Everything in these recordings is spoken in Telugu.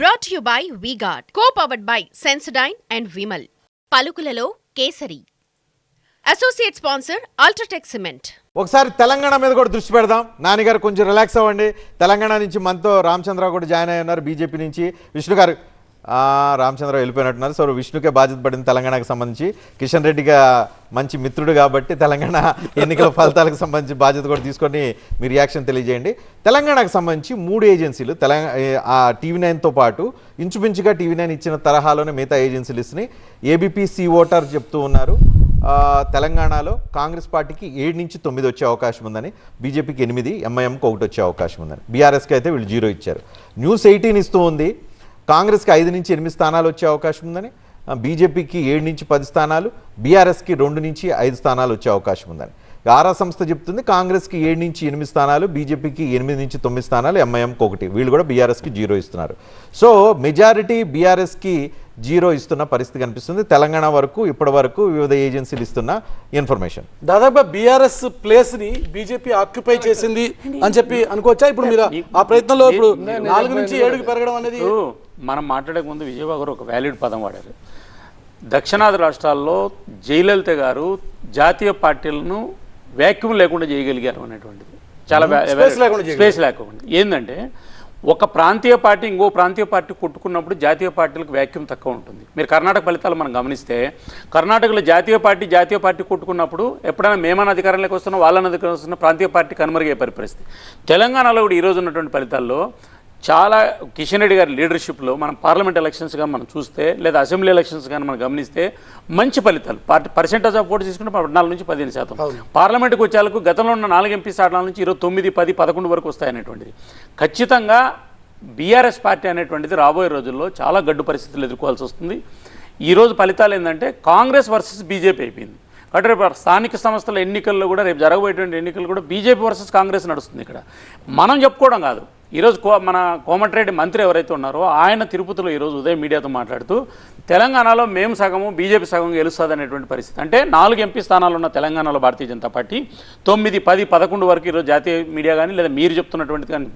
Brought you by V Guard co powered by Sensodyne and Vimal పలుకులలో Kesari. Associate sponsor UltraTech cement ఒకసారి తెలంగాణ మీద కూడా దృష్టి పెడదాం. నాన్నగారు కొంచెం రిలాక్స్ అవ్వండి. తెలంగాణ నుంచి మనతో రామచంద్ర కూడా జాయిన్ అయ్యి ఉన్నారు. బీజేపీ నుంచి. విష్ణు గారు రామచంద్ర వెళ్ళిపోయినట్టున్నారు. సో విష్ణుకే బాధ్యత పడింది తెలంగాణకు సంబంధించి. కిషన్ రెడ్డిగా మంచి మిత్రుడు కాబట్టి తెలంగాణ ఎన్నికల ఫలితాలకు సంబంధించి బాధ్యత కూడా తీసుకొని మీ రియాక్షన్ తెలియజేయండి. తెలంగాణకు సంబంధించి మూడు ఏజెన్సీలు తెలంగాణ ఆ టీవీ నైన్తో పాటు ఇంచుమించుగా టీవీ నైన్ ఇచ్చిన తరహాలోనే మిగతా ఏజెన్సీలు ఇస్తున్నాయి ఏబీపీ సి ఓటర్ చెప్తూ ఉన్నారు. తెలంగాణలో కాంగ్రెస్ పార్టీకి ఏడు నుంచి తొమ్మిది వచ్చే అవకాశం ఉందని బీజేపీకి ఎనిమిది ఎంఐఎంకి ఒకటి వచ్చే అవకాశం ఉందని. బీఆర్ఎస్కి అయితే వీళ్ళు జీరో ఇచ్చారు. న్యూస్ ఎయిటీన్ ఇస్తూ ఉంది. కాంగ్రెస్కి ఐదు నుంచి ఎనిమిది స్థానాలు వచ్చే అవకాశం ఉందని బీజేపీకి ఏడు నుంచి పది స్థానాలు బీఆర్ఎస్కి రెండు నుంచి ఐదు స్థానాలు వచ్చే అవకాశం ఉందని. ఆరా సంస్థ చెప్తుంది కాంగ్రెస్కి ఏడు నుంచి ఎనిమిది స్థానాలు బీజేపీకి ఎనిమిది నుంచి తొమ్మిది స్థానాలు ఎంఐఎంకి ఒకటి. వీళ్ళు కూడా బీఆర్ఎస్కి జీరో ఇస్తున్నారు. సో మెజారిటీ బీఆర్ఎస్కి జీరో ఇస్తున్న పరిస్థితి కనిపిస్తుంది. తెలంగాణ వరకు ఇప్పటి వరకు వివిధ ఏజెన్సీలు ఇస్తున్న ఇన్ఫర్మేషన్. దాదాపు బీఆర్ఎస్ ప్లేస్ని బీజేపీ ఆక్యుపై చేసింది అని చెప్పి అనుకోవచ్చా? ఇప్పుడు మీరు ఆ ప్రయత్నంలో ఇప్పుడు నాలుగు నుంచి ఏడుకి పెరగడం అనేది మనం మాట్లాడే ముందు విజయబాబు గారు ఒక వ్యాలిడ్ పదం వాడారు. దక్షిణాది రాష్ట్రాల్లో జయలలిత గారు జాతీయ పార్టీలను వ్యాక్యూమ్ లేకుండా చేయగలిగారు అనేటువంటిది. చాలా. స్పేస్ లేకుండా ఏంటంటే ఒక ప్రాంతీయ పార్టీ ఇంకో ప్రాంతీయ పార్టీ కొట్టుకున్నప్పుడు జాతీయ పార్టీలకు వ్యాక్యూమ్ తక్కువ ఉంటుంది. మీరు కర్ణాటక ఫలితాలు మనం గమనిస్తే కర్ణాటకలో జాతీయ పార్టీ జాతీయ పార్టీ కొట్టుకున్నప్పుడు ఎప్పుడైనా మేమన్న అధికారంలోకి వస్తున్నా వాళ్ళని అధికారం వస్తున్న ప్రాంతీయ పార్టీ కనుమరుగే పరిస్థితి. తెలంగాణలో కూడా ఈరోజు ఉన్నటువంటి ఫలితాల్లో చాలా కిషన్ రెడ్డి గారి లీడర్షిప్లో మనం పార్లమెంట్ ఎలక్షన్స్గా మనం చూస్తే లేదా అసెంబ్లీ ఎలక్షన్స్ కానీ మనం గమనిస్తే మంచి ఫలితాలు. పార్టీ పర్సెంటేజ్ ఆఫ్ ఓటు తీసుకుంటే పద్నాలుగు నుంచి పదిహేను శాతం. పార్లమెంట్కి వచ్చేందుకు గతంలో ఉన్న నాలుగు ఎంపీ స్థానాల నుంచి ఈరోజు తొమ్మిది పది పదకొండు వరకు వస్తాయనేటువంటిది ఖచ్చితంగా బీఆర్ఎస్ పార్టీ అనేటువంటిది రాబోయే రోజుల్లో చాలా గడ్డు పరిస్థితులు ఎదుర్కోవాల్సి వస్తుంది. ఈరోజు ఫలితాలు ఏంటంటే కాంగ్రెస్ వర్సెస్ బీజేపీ అయిపోయింది. కాబట్టి రేపు స్థానిక సంస్థల ఎన్నికల్లో కూడా రేపు జరగబోయేటువంటి ఎన్నికలు కూడా బీజేపీ వర్సెస్ కాంగ్రెస్ నడుస్తుంది ఇక్కడ. మనం చెప్పుకోవడం కాదు. ఈరోజు కో మన కోమటిరెడ్డి మంత్రి ఎవరైతే ఉన్నారో ఆయన తిరుపతిలో ఈరోజు ఉదయం మీడియాతో మాట్లాడుతూ తెలంగాణలో మేము సగము బీజేపీ సగం గెలుస్తుంది అనేటువంటి పరిస్థితి. అంటే నాలుగు ఎంపీ స్థానాలు ఉన్న తెలంగాణలో భారతీయ జనతా పార్టీ తొమ్మిది పది పదకొండు వరకు ఈరోజు జాతీయ మీడియా కానీ లేదా మీరు చెప్తున్నటువంటిది కానీ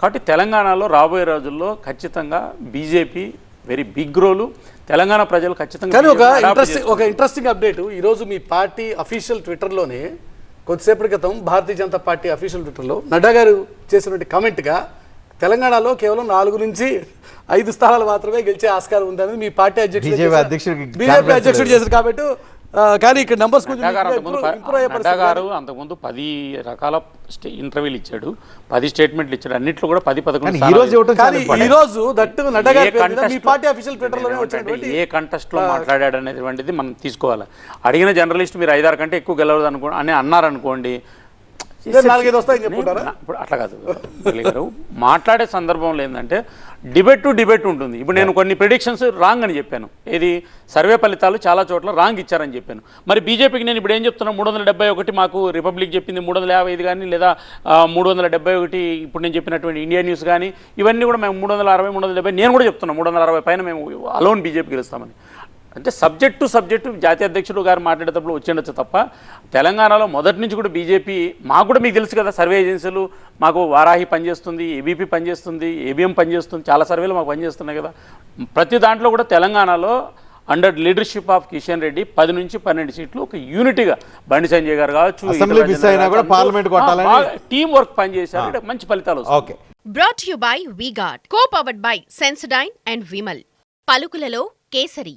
కాబట్టి తెలంగాణలో రాబోయే రోజుల్లో ఖచ్చితంగా BJP very big role. Telangana ప్రజలు ఖచ్చితంగా కానీ ఒక ఇంట్రెస్టింగ్ ఒక ఇంట్రెస్టింగ్ అప్డేట్. ఈ రోజు మీ పార్టీ అఫీషియల్ ట్విట్టర్లోనే కొద్దిసేపటి క్రితం భారతీయ జనతా పార్టీ అఫీషియల్ ట్విట్టర్లో నడ్డా గారు చేసినటువంటి కామెంట్గా తెలంగాణలో కేవలం నాలుగు నుంచి ఐదు స్థానాలు మాత్రమే గెలిచే ఆస్కారం ఉందనేది మీ పార్టీ అధ్యక్షుడు బీజేపీ అధ్యక్షుడు. చేశారు కాబట్టి కానీ ఇక్కడ నంబర్స్ గారు అంతకుముందు పది రకాల ఇంటర్వ్యూలు ఇచ్చాడు. పది స్టేట్మెంట్లు ఇచ్చాడు. అన్నిట్లో కూడా పది పదకొండు కానీ ఈ రోజు. ఈ రోజు దట్టు పార్టీ అఫీషియల్ ట్విట్టర్లోనే ఏ కంటెస్ట్లో మాట్లాడాడు అనేటువంటిది మనం తీసుకోవాలి. అడిగిన జర్నలిస్ట్ మీరు ఐదారు కంటే ఎక్కువ గెలవదు అనుకో అని అన్నారనుకోండి ఇప్పుడు అట్లా కాదు గారు. మాట్లాడే సందర్భంలో ఏంటంటే డిబేట్ టు డిబేట్ ఉంటుంది. ఇప్పుడు నేను కొన్ని ప్రిడిక్షన్స్ రాంగ్ అని చెప్పాను. ఏది? సర్వే ఫలితాలు చాలా చోట్ల రాంగ్ ఇచ్చారని చెప్పాను. మరి బీజేపీకి నేను ఇప్పుడు ఏం చెప్తున్నా మూడు వందల డెబ్బై ఒకటి మాకు రిపబ్లిక్ చెప్పింది మూడు వందల యాభై ఐదు కానీ లేదా మూడు వందల డెబ్బై ఒకటి ఇప్పుడు నేను చెప్పినటువంటి ఇండియా న్యూస్ కానీ ఇవన్నీ కూడా మేము మూడు వందల అరవై మూడు వందల డెబ్బై నేను కూడా చెప్తున్నాను మూడు వందల అరవై పైన మేము అలోన్ బీజేపీ గెలుస్తామని. అంటే సబ్జెక్ట్ టు సబ్జెక్టు జాతీయ అధ్యక్షుడు గారు మాట్లాడేటప్పుడు వచ్చిండొచ్చు తప్ప తెలంగాణలో మొదటి నుంచి కూడా బీజేపీ మాకు కూడా మీకు తెలుసు కదా సర్వే ఏజెన్సీలు మాకు వారాహి పనిచేస్తుంది ఏబీపీ పనిచేస్తుంది ఏబిఎం పనిచేస్తుంది చాలా సర్వేలు మాకు పనిచేస్తున్నాయి కదా. ప్రతి దాంట్లో కూడా తెలంగాణలో under leadership of Kishan Reddy పది నుంచి పన్నెండు సీట్లు ఒక యూనిటీగా బండి సంజయ్ గారు కావచ్చు టీం వర్క్ పనిచేశారు. మంచి ఫలితాలు వస్తాయి okay. Brought you by V-Guard co powered by Sensodyne and Vimal పలుకులలో Kesari.